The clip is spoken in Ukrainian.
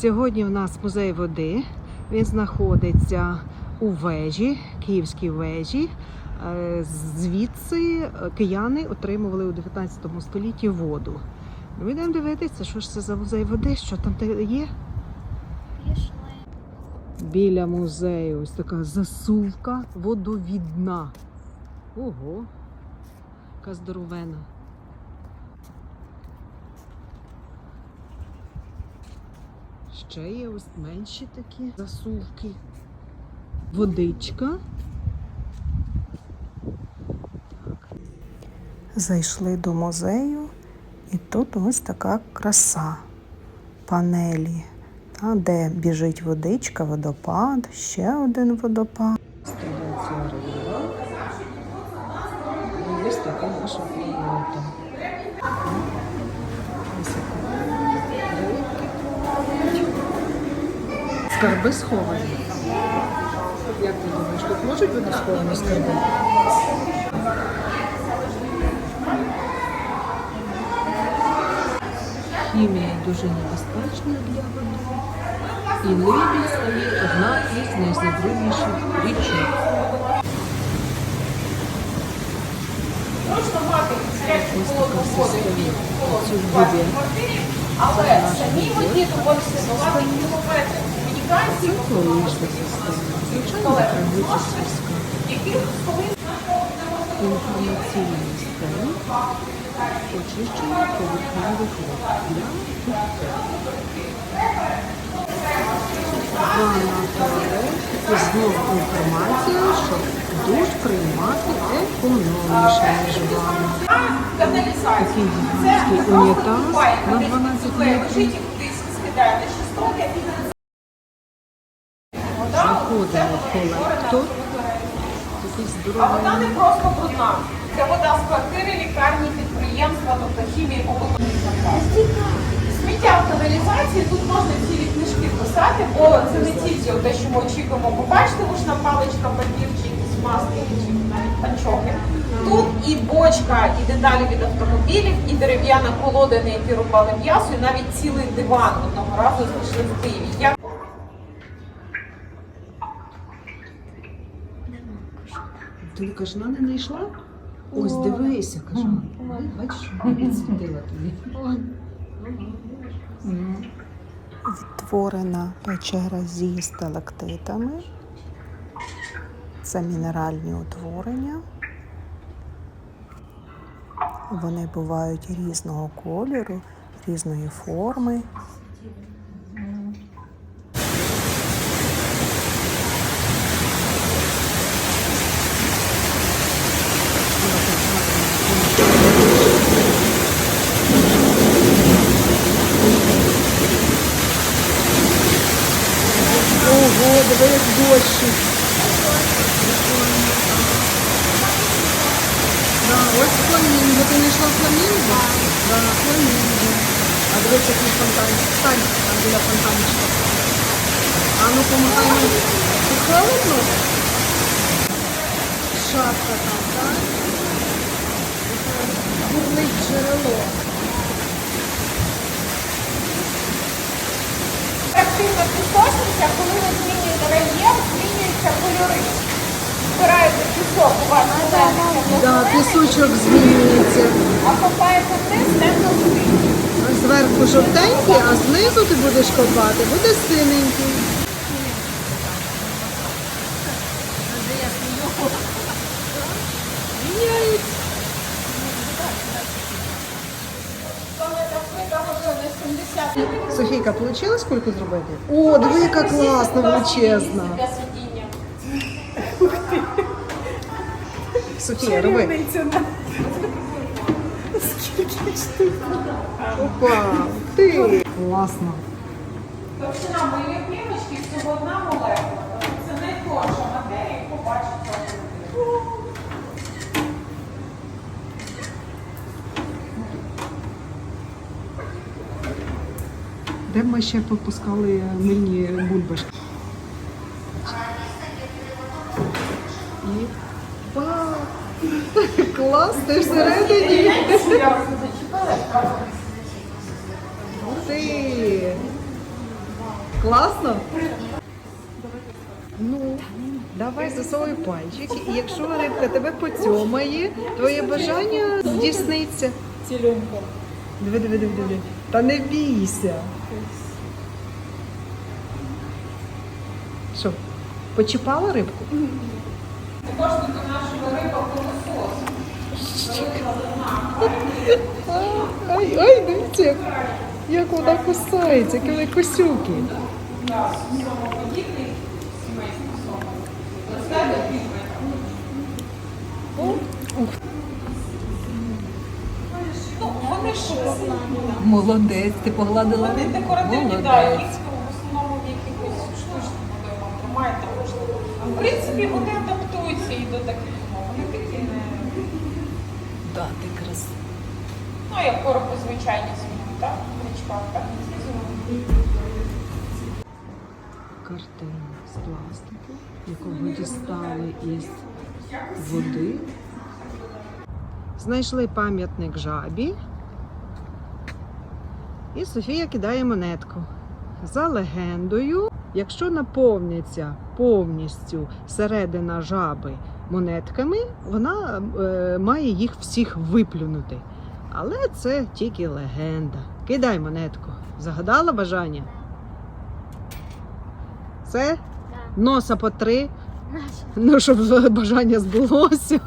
Сьогодні в нас музей води. Він знаходиться у вежі, Київській вежі. Е, Звідси кияни отримували у 19 столітті воду. Ми йдемо дивитися, що ж це за музей води, що там є. Пішли. Біля музею ось така засувка водовідна. Ого, яка здоровена. Ще є ось менші такі засувки. Водичка. Зайшли до музею, і тут ось така краса. Панелі, та, де біжить водичка, водопад, ще один водопад. Ось така наша планета. Ось яка рибки. Скарби сховані. Як ти думаєш, тут можуть бути сховані скарби? Хімія дуже небезпечна для води. І либідь стає одна із найзабрудніших річок. Ось така система. Цю воді. Але самі воді доволі ситуувати кілометри комунікації, Це система. Звичайно, Інформаційний стенд очищення поверхневих вод для знову інформація, що душ приймати економніше, ніж ванна. Такий гігантський унітаз на 12 метрів. Скидає на. Заходимо в колектор. Такий А вода не просто брудна. Це вода з квартири, лікарні, підприємства, тобто хімії. Сміття в каналізації, тут можна цілі книжки писати, бо це не тільки те, що ми очікуємо побачити, лишна паличка, папір чи якісь маски, чи навіть панчохи. Тут і бочка, і деталі від автомобілів, і дерев'яна колода, на якій рубали м'ясо, і навіть цілий диван одного разу знайшли в Києві. Я Ти кажана не знайшла? Ось дивися, кажана. Бачиш, відсвітила тобі. Відтворена печера зі сталактитами. Це мінеральні утворення. Вони бувають різного кольору, різної форми. Ого, диви, як дощик. Да, ось фламінго. Ти знайшла фламінго? Да, фламінго. А дивись, який фонтанчик. Стань там біля фонтанчика. А ну помагай мені. Тут холодно? Шапка там, так? Бурлить джерело. Активна пісочниця, коли ви змінюєте рельєф, змінюються кольори. Збираєте пісок, у вас зелений, Да, пісочок змінюється. а копаєте вниз, темно-синій. Зверху жовтенький, а знизу ти будеш копати, буде синенький. Софійка, вийшло скільки зробити? О, диви, яка класна, величезна. Софія, роби. Опа, ти. Класно. Товщина моєї плівочки всього одна молекула. Це найтонша матерія, Де ми ще попускали мильні бульбашки? І! Клас, ти всередині. Класно? Ну, давай засовуй пальчик, і якщо рибка тебе поцьомає, твоє бажання здійсниться. Ціленько. Диви, диви, диви, диви. Та не бійся. Що, почіпала рибку? Також тут нашого риба пилосос. Ай, ай, дивіться, як, вона кусається, які вони косюки. Самоподібний сімейський сомок. Розгляду Ну, вони ж Молодець, ти погладила вони декоративні, Молодець. да, їх в основному в якихось штучних водоймах тримають можливо. В принципі, вони адаптуються і до таких умов. Вони такі не. Да, ти красива. Ну, як коропи звичайні зимують, так? В річках, так. Картина з пластику, яку ви дістали із води. Знайшли пам'ятник жабі. І Софія кидає монетку. За легендою, якщо наповниться повністю середина жаби монетками, вона е, має їх всіх виплюнути. Але це тільки легенда. Кидай монетку. Загадала бажання? Це носа по три. Ну, щоб бажання збулося.